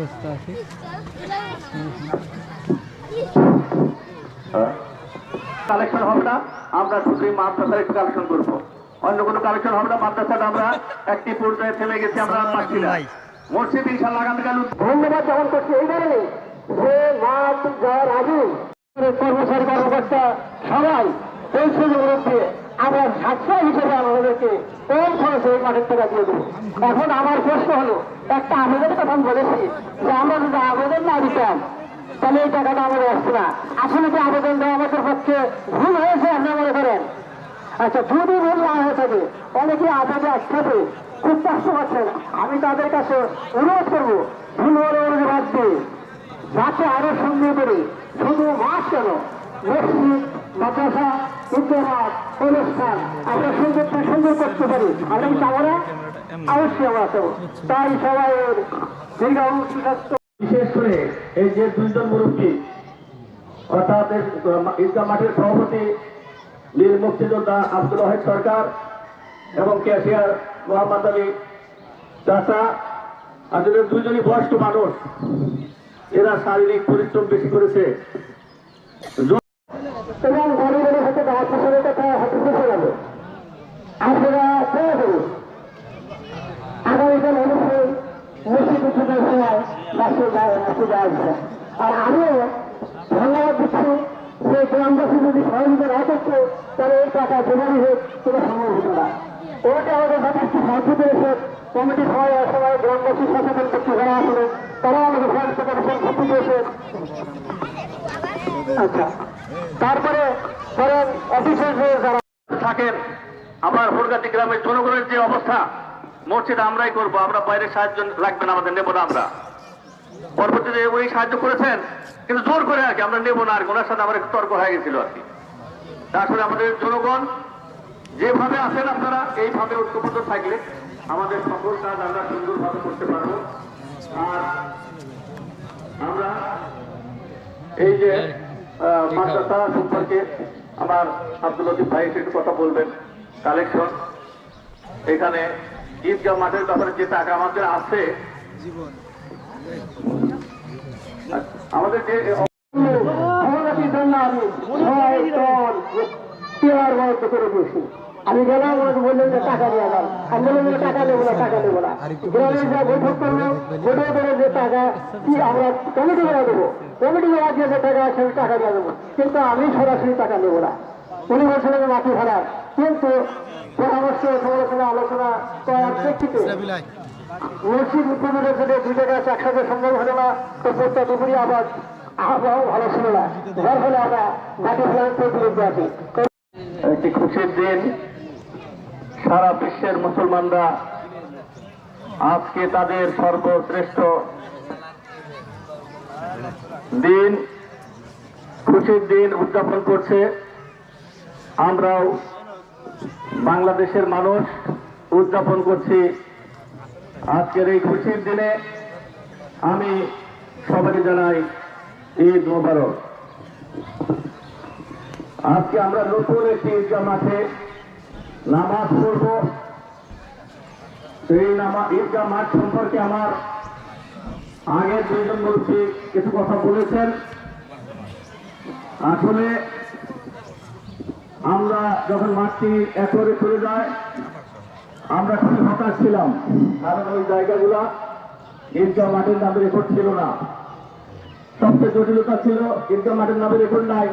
ব্যবস্থা আছে। কালেকশন হবে না আমরা শুধু মাদ্রাসার একটু কালেকশন করব। অন্য কোনো কালেকশন হবে না মাদ্রাসাটা আমরা একটি পর্যায়ে থেমে গেছি আমরা পাচ্ছি না। মসজিদ ইনশাল্লাহ আগামীকাল ধন্যবাদ জ্ঞাপন করছি এই কারণে যে কর্মচারী কর্মকর্তা সবাই এই সুযোগ দিয়ে আমরা সাশ্রয় হিসেবে আমাদেরকে কম খরচে এই মাঠের টাকা দিয়ে দেবো? এখন আমার প্রশ্ন হলো, একটা আবেদনের কথা আমি বলেছি যে আমরা যদি আবেদন না দিতাম, তাহলে এই টাকাটা আমাদের আসছে না। আসলে কি আবেদন দেওয়া আমাদের পক্ষে ভুল হয়েছে আপনারা মনে করেন? আচ্ছা যদি ভুল না হয়ে থাকে, অনেকে আবেদে আসতে খুব কষ্ট পাচ্ছেন আমি তাদের কাছে অনুরোধ করব, ভুল হলে অনুরোধ বাদ দিয়ে যাতে আরও সুন্দর করে শুধু মাস কেন? মসজিদ মাদ্রাসা বিদ্যালয় অনুষ্ঠান। আমরা সুন্দর করতে পারি। অবশ্যই আমরা তাই দীর্ঘ বিশেষ করে এই যে দুইজন মুরব্বী, অর্থাৎ মাঠের সভাপতি বীর মুক্তিযোদ্ধা আব্দুল ওয়াহেদ সরকার এবং ক্যাশিয়ার মোহাম্মদ আলী আসলে দুইজনই বয়স্ক মানুষ, এরা শারীরিক পরিশ্রম বেশি করেছে। এবং গরিবের সাথে গাছ ফসলের কথা হাতে বসে গেল আপনারা দয়া করুন, আগামীকাল অবশ্যই মসজিদ উঠোনের সময় বাসে যায় মসজিদে আসবে আর আমিও ধন্যবাদ দিচ্ছি যে গ্রামবাসী যদি সহযোগিতা না করতো, তাহলে এই টাকা জমানি হোক কোনো সম্ভব হতো না। ওটা আমাদের যথেষ্ট সাহায্য করেছে কমিটি সবাই সবাই গ্রামবাসী সচেতন করতে যারা আসলে তারা আমাদের সাহায্য করেছেন ক্ষতি দিয়েছে আচ্ছা। তারপরে ধরেন অফিসের যারা থাকেন, আমার হুরগাতি গ্রামের জনগণের যে অবস্থা, মসজিদ আমরাই করব, আমরা বাইরে সাহায্য লাগবে না, আমাদের নেব না আমরা পরবর্তীতে ওই সাহায্য করেছেন, কিন্তু জোর করে আর কি, আমরা নেব না আর কি। ওনার সাথে আমার তর্ক হয়ে গেছিল আর কি তারপরে আমাদের জনগণ, যেভাবে আছেন আপনারা, এইভাবে ঐক্যবদ্ধ থাকলে আমাদের সকল কাজ আমরা সুন্দরভাবে করতে পারব আর আমরা এই যে মাদ্রাসা সম্পর্কে আমার আব্দুল লতিফ ভাই একটু কথা বলবেন। কালেকশন এখানে ঈদগাহ মাঠের ব্যাপারে যে টাকা আমাদের আছে আমাদের যে আমি গেলাম ওনাকে বললেন যে টাকা আমি বললাম যে টাকা নেব না টাকা নেব না। গ্রামে যা বৈঠক করল বৈঠক করে যে টাকা কি আমরা কমিটি করে দেবো? কমিটি যে যে টাকা আছে, আমি টাকা দিয়ে দেবো কিন্তু আমি সরাসরি টাকা নেব না। উনি বলছিলেন মাটি ভাড়া। কিন্তু পরামর্শ, সমালোচনা, আলোচনা করার প্রেক্ষিতে মসজিদ উদ্বোধনের জন্য দুই জায়গায় আছে, একসাথে সম্ভব হলো না। তো প্রত্যেক দুপুরি আবার আবহাওয়া ভালো ছিল না। যার ফলে আমরা মাটি ফ্লাইট বিরুদ্ধে আছি একটি খুশির দিন। সারা বিশ্বের মুসলমানরা আজকে তাদের সর্বশ্রেষ্ঠ দিন, খুশির দিন উদযাপন করছে। আমরাও বাংলাদেশের মানুষ উদযাপন করছি আজকের এই খুশির দিনে। আমি সবাইকে জানাই ঈদ মোবারক। আজকে আমরা নতুন একটি ঈদগাহ মাঠে নামাজ পড়ব। এই নামা ঈদগাহ মাঠ সম্পর্কে আমার আগের দুইজন বলছি, কিছু কথা বলেছেন। আসলে আমরা যখন মাঠটি একরে চলে যায়, আমরা খুবই হতাশ ছিলাম। কারণ ওই জায়গাগুলা ঈদগাহ মাঠের নামে রেকর্ড ছিল না। সবচেয়ে জটিলতা ছিল ঈদগাহ মাঠের নামে রেকর্ড নাই।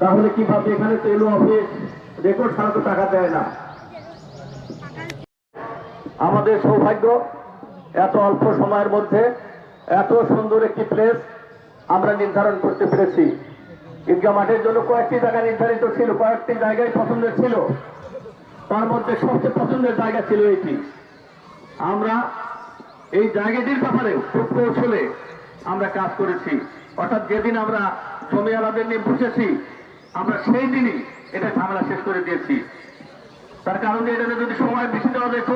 তাহলে কীভাবে এখানে তো এলো অফিস রেকর্ড ছাড়া তো টাকা দেয় না। আমাদের সৌভাগ্য এত অল্প সময়ের মধ্যে এত সুন্দর একটি প্লেস আমরা নির্ধারণ করতে পেরেছি। ঈদগাহ মাঠের জন্য কয়েকটি জায়গা নির্ধারিত ছিল, কয়েকটি জায়গায় পছন্দের ছিল। তার মধ্যে সবচেয়ে পছন্দের জায়গা ছিল এটি। আমরা এই জায়গাটির ব্যাপারে খুব কৌশলে আমরা কাজ করেছি। অর্থাৎ যেদিন আমরা জমি আলাদের নিয়ে বসেছি, আমরা সেই দিনই এটা ঝামেলা শেষ করে দিয়েছি। তার কারণে এটাতে যদি সময় বেশি দেওয়া যেত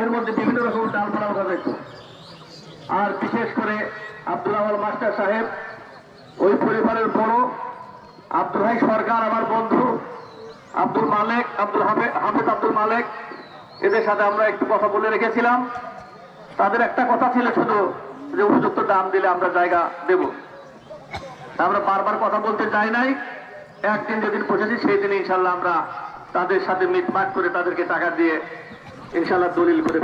এর মধ্যে বিভিন্ন রকম ডালপালা যেত আর বিশেষ করে আব্দুল আওয়াল মাস্টার সাহেব, ওই পরিবারের বড় আব্দুল ভাই সরকার, আমার বন্ধু আব্দুল মালেক, আব্দুল হাফে- হাফেজ আব্দুল মালেক, এদের সাথে আমরা একটু কথা বলে রেখেছিলাম। তাদের একটা কথা ছিল শুধু যে উপযুক্ত দাম দিলে আমরা জায়গা দেব। আমরা বারবার কথা বলতে চাই নাই। একদিন যেদিন বসেছি সেই দিন ইনশাল্লাহ আমরা তাদের সাথে মিটমাট করে তাদেরকে টাকা দিয়ে ইনশাল্লাহ দলিল করে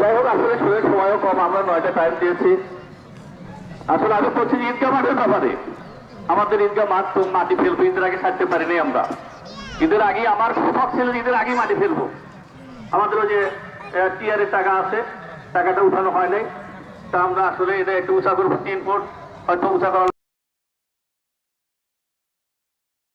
যাই হোক আসলে শরীরের সময়ও কম আমরা নয়টা টাইম দিয়েছি। আসলে আমি বলছি যে ঈদগাহ মাঠের ব্যাপারে। আমাদের ঈদগাহ মাঠ তো মাটি ফেলব ঈদের আগে ছাড়তে পারিনি আমরা। ঈদের আগে আমার শখ ছিল ঈদের আগেই মাটি ফেলব। আমাদের ওই যে টিআরের টাকা আছে টাকাটা উঠানো হয় নাই। তা আমরা আসলে এটা একটু উঁচা করব তিন ফুট হয়তো উঁচা করা